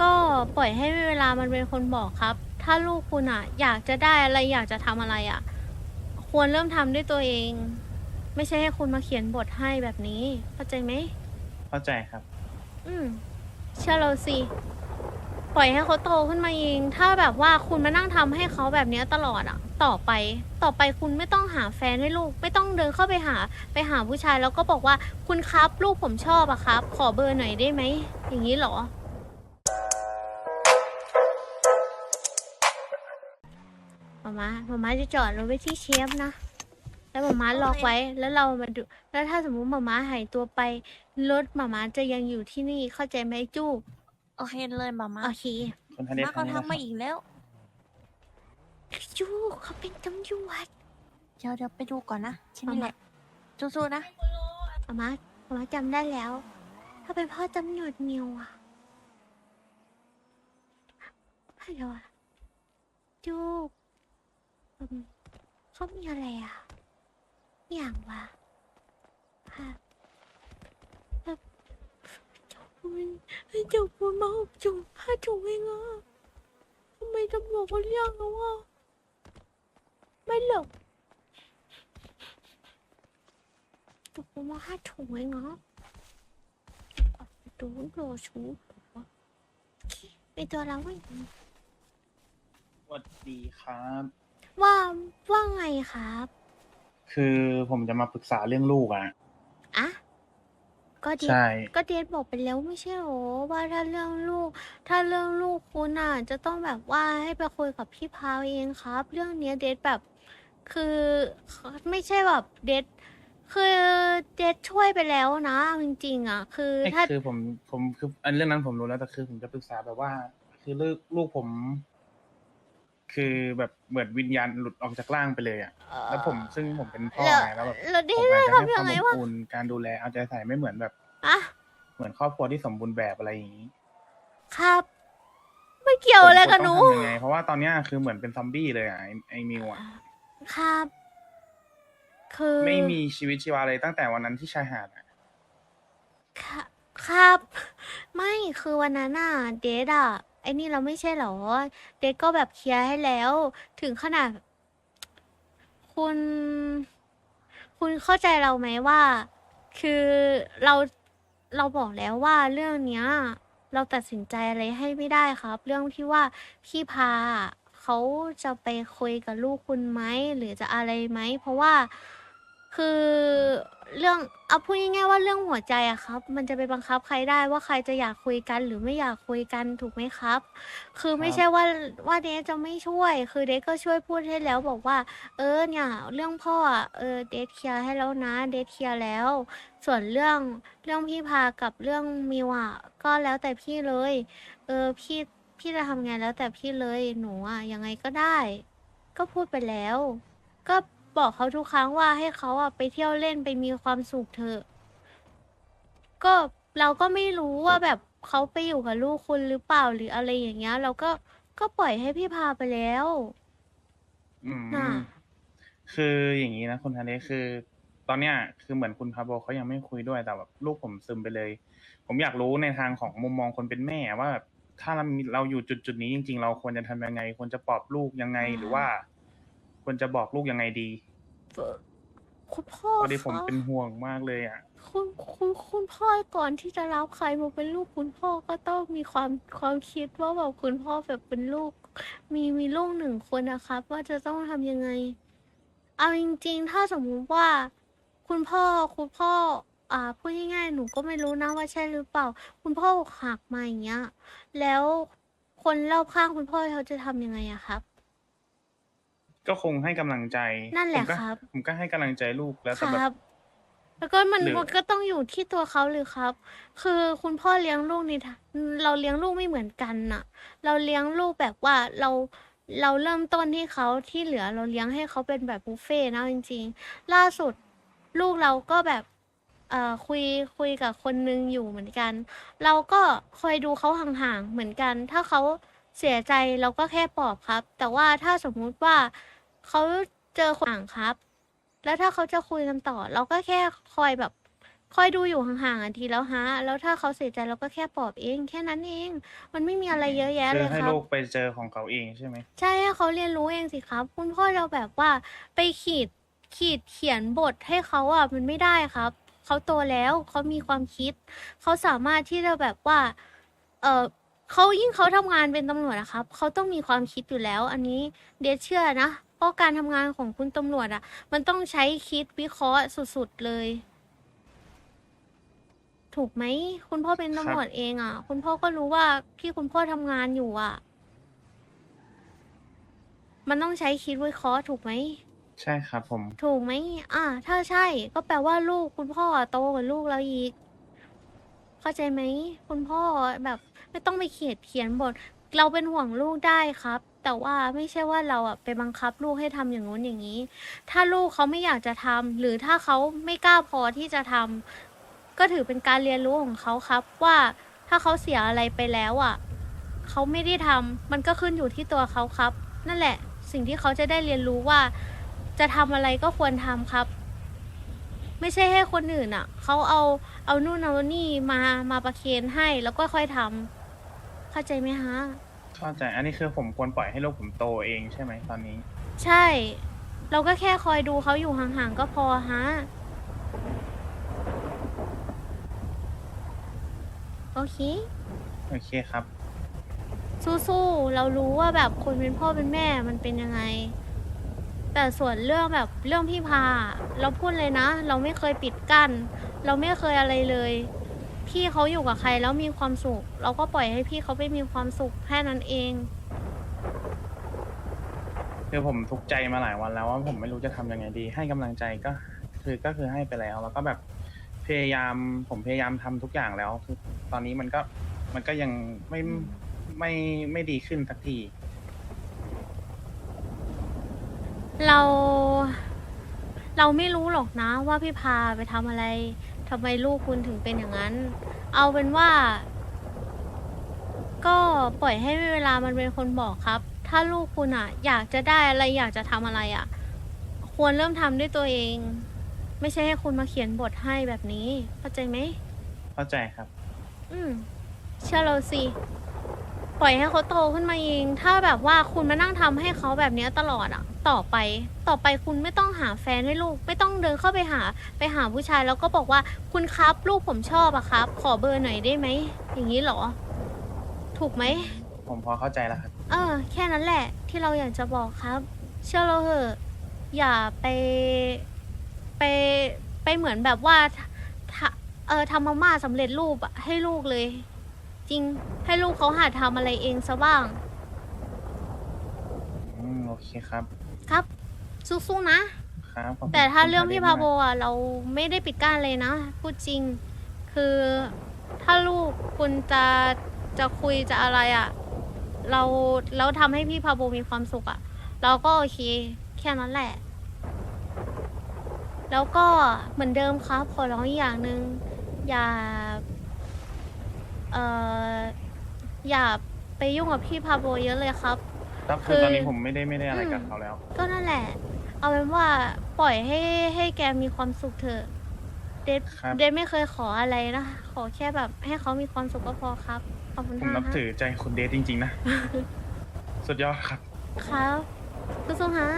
ก็ปล่อยให้เวลามันเป็นคนบอกครับ ถ้าลูกคุณอะอยากจะได้อะไรอยากจะทำอะไรอะควรเริ่มทำด้วยตัวเอง ไม่ใช่ให้คุณมาเขียนบทให้แบบนี้ เข้าใจไหม เข้าใจครับ อืมเชื่อเราสิ ปล่อยให้เขาโตขึ้นมาเอง ถ้าแบบว่าคุณมานั่งทำให้เขาแบบเนี้ยตลอดอะต่อไป ต่อไปคุณไม่ต้องหาแฟนให้ลูก ไม่ต้องเดินเข้าไปหาไปหาผู้ชายแล้วก็บอกว่าคุณครับ ลูกผมชอบอะครับ ขอเบอร์หน่อยได้ไหมอย่างนี้เหรอ มามามามาจะจอดรถไว้ที่เชฟนะ แล้วมามาล็อกไว้ แล้วเรามาดู แล้วถ้าสมมุติมามาหายตัวไป รถมามาจะยังอยู่ที่นี่ เข้าใจไหมจู้โอเคเลยมามาโอเคคุณธเนศมาเขาทางนี้นะคทำรับมาอีกแล้ว จู้เขาเป็นตำรวจเดี๋ยวเดี๋ยวไปดูก่อนนะที่นี่แหละสู้ๆนะมามามามาจำได้แล้ว ถ้าเป็นพ่อตำรวจเมียวอะฮัลโหลอะจู้ เขามีอะไรอะอย่างวะค่ะแบบจ้าคุณเจ้าคุณมาหกจุงห้าจุงเองอะทำไมตำรวจเขาเรียกเราอะไม่หรอกตกลงมาห้าถุงเองเหรอดูโลชูเป็นตัวเราว่าอย่างนี้สวัสดีครับ ว่าว่าไงครับคือผมจะมาปรึกษาเรื่องลูกอะอะก็เดทใช่ ก็เดทบอกไปแล้วไม่ใช่หรอว่าถ้าเรื่องลูก ถ้าเรื่องลูกคุณอะจะต้องแบบว่าให้ไปคุยกับพี่พาวเองครับ เรื่องเนี้ยเดทแบบ คือไม่ใช่แบบเดทคือเดทช่วยไปแล้วนะจริงๆอะ คือไม่ถ้า คือผมผมคืออันเรื่องนั้นผมรู้แล้วแต่คือผมจะปรึกษาแบบว่า คือลูกลูกผม คือแบบเหมือนวิญญาณหลุดออกจากร่างไปเลยอะแล้วผมซึ่งผมเป็นพ่อแล้วไงแล้วแบบแล้วเดผทมอาจจะให้ทำคยัวามงไงอบวะอุ่นการดูแลเอาใจใส่ไม่เหมือนแบบอะเหมือนครอบครัวที่สมบูรณ์แบบอะไรอย่างนี้ ครับ ไม่เกี่ยวอะไรกับหนูผมควรต้องทำยังไงเพราะว่าตอนเนี้ยคือเหมือนเป็นซอมบี้เลยอะไอ้ไอ้มิวอะครับ คือไม่มีชีวิตชีวาเลยตั้งแต่วันนั้นที่ชายหาดอะค่ะครับ ไม่คือวันนั้นน่ะ เดทอะ ไอ้นี่เราไม่ใช่เหรอ เดทก็แบบเคลียร์ให้แล้ว ถึงขนาด คุณ คุณเข้าใจเราไหมว่า คือเราเราบอกแล้วว่าเรื่องเนี้ย เราตัดสินใจอะไรให้ไม่ได้ครับ เรื่องที่ว่าพี่พาเขาจะไปคุยกับลูกคุณไหมหรือจะอะไรไหมเพราะว่าคือ เรื่องเอาพูดง่ายๆว่าเรื่องหัวใจอะครับ มันจะไปบังคับใครได้ว่าใครจะอยากคุยกันหรือไม่อยากคุยกันถูกไหมครับ คือไม่ครับใช่ว่าว่าเดทจะไม่ช่วย คือเดทก็ช่วยพูดให้แล้วบอกว่า เออเนี่ยเรื่องพ่ออะเออเดทเคลียร์ให้แล้วนะเดทเคลียร์แล้ว ส่วนเรื่องเรื่องพี่พากับเรื่องมิวอะก็แล้วแต่พี่เลย เออพี่พี่จะทำไงแล้วแต่พี่เลยหนูอะยังไงก็ได้ ก็พูดไปแล้ว ก็ บอกเขาทุกครั้งว่าให้เขาอะไปเที่ยวเล่นไปมีความสุขเถอะ ก็เราก็ไม่รู้ว่าแบบเขาไปอยู่กับลูกคุณหรือเปล่าหรืออะไรอย่างเงี้ย เราก็ก็ปล่อยให้พี่พาไปแล้วอืมน่ะคืออย่างนี้นะคุณทะเลคือ ตอนเนี้ยคือเหมือนคุณพาโบเขายังไม่คุยด้วยแต่แบบลูกผมซึมไปเลย ผมอยากรู้ในทางของมุมมองคนเป็นแม่ว่าแบบถ้าเรามีเราอยู่จุดจุดๆนี้จริง ๆ เราควรจะทำยังไง ควรจะปลอบลูกยังไงหรือว่า ควรจะบอกลูกยังไงดี คุณพ่อพอดีผมคะเป็นห่วงมากเลยอะ คุณคุณคุณพ่อก่อนที่จะรับใครมาเป็นลูกคุณพ่อก็ต้องมีความความคิดว่าแบบคุณพ่อแบบเป็นลูก มีมีลูกหนึ่งคนนะครับ ว่าจะต้องทำยังไง เอาจริง ๆ ถ้าสมมุติว่า คุณพ่อคุณพ่อ อ่าพูดง่ายๆหนูก็ไม่รู้นะว่าใช่หรือเปล่า คุณพ่ออกหักมาอย่างเงี้ยแล้วคนรอบข้างคุณพ่อเขาจะทำยังไงอะครับ ก็คงให้กำลังใจนั่นแหละผมก็ครับ ผมก็ให้กำลังใจลูกแล้วคแต่แบรับ บ แล้วก็มันหรือ มันก็ต้องอยู่ที่ตัวเขาเลยครับ คือคุณพ่อเลี้ยงลูกนี่เราเลี้ยงลูกไม่เหมือนกันน่ะ เราเลี้ยงลูกแบบว่าเราเราเริ่มต้นที่เขาที่เหลือเราเลี้ยงให้เขาเป็นแบบบุฟเฟ่ต์นะจริงๆ ล่าสุดลูกเราก็แบบเอ่อคุยคุยกับคนนึงอยู่เหมือนกัน เราก็คอยดูเขาห่างๆเหมือนกัน ถ้าเขาเสียใจเราก็แค่ปลอบครับ แต่ว่าถ้าสมมุติว่า เขาเจอคนห่างครับ แล้วถ้าเขาจะคุยกันต่อ เราก็แค่คอยแบบ คอยดูอยู่ห่างๆอะทีแล้วฮะ แล้วถ้าเขาเสียใจเราก็แค่ปลอบเอง แค่นั้นเอง มันไม่มีอะไรเยอะแยะคืเลอยให้ครับ ลูกไปเจอของเขาเองใช่ไหม ใช่ให้เขาเรียนรู้เองสิครับ คุณพ่อเราแบบว่าไปขีดขีดเขียนบทให้เขาอะมันไม่ได้ครับ เขาโตแล้วเขามีความคิด เขาสามารถที่จะแบบว่า เออเขายิ่งเขาทำงานเป็นตำรวจนะครับ เขาต้องมีความคิดอยู่แล้ว อันนี้เดียเชื่อนะ เพราะการทำงานของคุณตำรวจอะมันต้องใช้คิดวิเคราะห์สุดๆเลย ถูกไหม คุณพ่อเป็นตำรวจเองอะคุณพ่อก็รู้ว่าที่คุณพ่อทำงานอยู่อะมันต้องใช้คิดวิเคราะห์ถูกไหม ใช่ครับผม ถูกไหมอ่าถ้าใช่ ก็แปลว่าลูกคุณพ่อโตกว่าลูกเราอีก เข้าใจไหม คุณพ่อแบบ ไม่ต้องไปเขียนเขียนบท เราเป็นห่วงลูกได้ครับ แต่ว่าไม่ใช่ว่าเราอะไปบังคับลูกให้ทำอย่างนู้นอย่างนี้ ถ้าลูกเขาไม่อยากจะทำหรือถ้าเขาไม่กล้าพอที่จะทำก็ถือเป็นการเรียนรู้ของเขาครับว่าถ้าเขาเสียอะไรไปแล้วอะเขาไม่ได้ทำมันก็ขึ้นอยู่ที่ตัวเขาครับ นั่นแหละ สิ่งที่เขาจะได้เรียนรู้ว่า จะทำอะไรก็ควรทำครับ ไม่ใช่ให้คนอื่นอะเขาเอาเอานู่นเอานี่มามาประเคนให้แล้วก็ค่อยทำ เข้าใจไหมฮะ เข้าใจอันนี้คือผมควรปล่อยให้ลูกผมโตเองใช่ไหมตอนนี้ ใช่ เราก็แค่คอยดูเขาอยู่ห่างๆก็พอฮะ โอเค โอเคครับ สู้ๆ เรารู้ว่าแบบคนเป็นพ่อเป็นแม่มันเป็นยังไง แต่ส่วนเรื่องแบบเรื่องพี่พา เราพูดเลยนะ เราไม่เคยปิดกั้น เราไม่เคยอะไรเลย พี่เขาอยู่กับใครแล้วมีความสุข เราก็ปล่อยให้พี่เขาไปมีความสุขแค่นั้นเอง คือผมทุกข์ใจมาหลายวันแล้วว่าผมไม่รู้จะทำยังไงดี ให้กำลังใจก็คือก็คือให้ไปแล้ว แล้วก็แบบพยายามผมพยายามทำทุกอย่างแล้วคือตอนนี้มันก็มันก็ยังไม่ไม่ไม่ดีขึ้นสักที เรา เราไม่รู้หรอกนะว่าพี่พาไปทำอะไร ทำไมลูกคุณถึงเป็นอย่างนั้น เอาเป็นว่า ก็ปล่อยให้เวลามันเป็นคนบอกครับ ถ้าลูกคุณอะอยากจะได้อะไรอยากจะทำอะไรอะควรเริ่มทำด้วยตัวเอง ไม่ใช่ให้คุณมาเขียนบทให้แบบนี้ เข้าใจไหมเข้าใจครับ อืมเชื่อเราสิ ปล่อยให้เขาโตขึ้นมาเอง ถ้าแบบว่าคุณมานั่งทำให้เขาแบบเนี้ยตลอดอะต่อไป ต่อไปคุณไม่ต้องหาแฟนให้ลูก ไม่ต้องเดินเข้าไปหาไปหาผู้ชายแล้วก็บอกว่าคุณครับลูกผมชอบอะครับ ขอเบอร์หน่อยได้ไหม อย่างนี้เหรอ ถูกไหม ผมพอเข้าใจแล้วครับ เออ แค่นั้นแหละ ที่เราอยากจะบอกครับ เชื่อเราเถอะ อย่าไปไปไปเหมือนแบบว่าทะเออทำมาม่าสำเร็จรูปอะให้ลูกเลย จริง ให้ลูกเขาหาทำอะไรเองซะบ้าง อืมโอเคครับ ครับ สู้ๆนะ ครับขอบคุณแต่ถ้าเรื่องคุณพี่ทพาเดชโบมกอะเราไม่ได้ปิดกั้นเลยนะพูดจริง คือถ้าลูกคุณจะจะคุยจะอะไรอะ เราเราทำให้พี่พาโบมีความสุขอะ เราก็โอเคแค่นั้นแหละ แล้วก็เหมือนเดิมครับขอร้องอีกอย่างหนึ่งอย่า เอ่ออย่าไปยุ่งกับพี่พาโบเยอะเลยครับ ครับคือคือ ตอนนี้ผมไม่ได้ไม่ได้อะไรกับอืมเขาแล้ว ก็นั่นแหละ เอาเป็นว่าปล่อยให้ให้แกมีความสุขเถอะเดทครับ เดทไม่เคยขออะไรนะขอแค่แบบให้เขามีความสุขก็พอครับขอบคุณผมมากนับฮะถือใจคุณเดทจริง ๆ นะ สุดยอดครับ ครับสู้ๆฮะ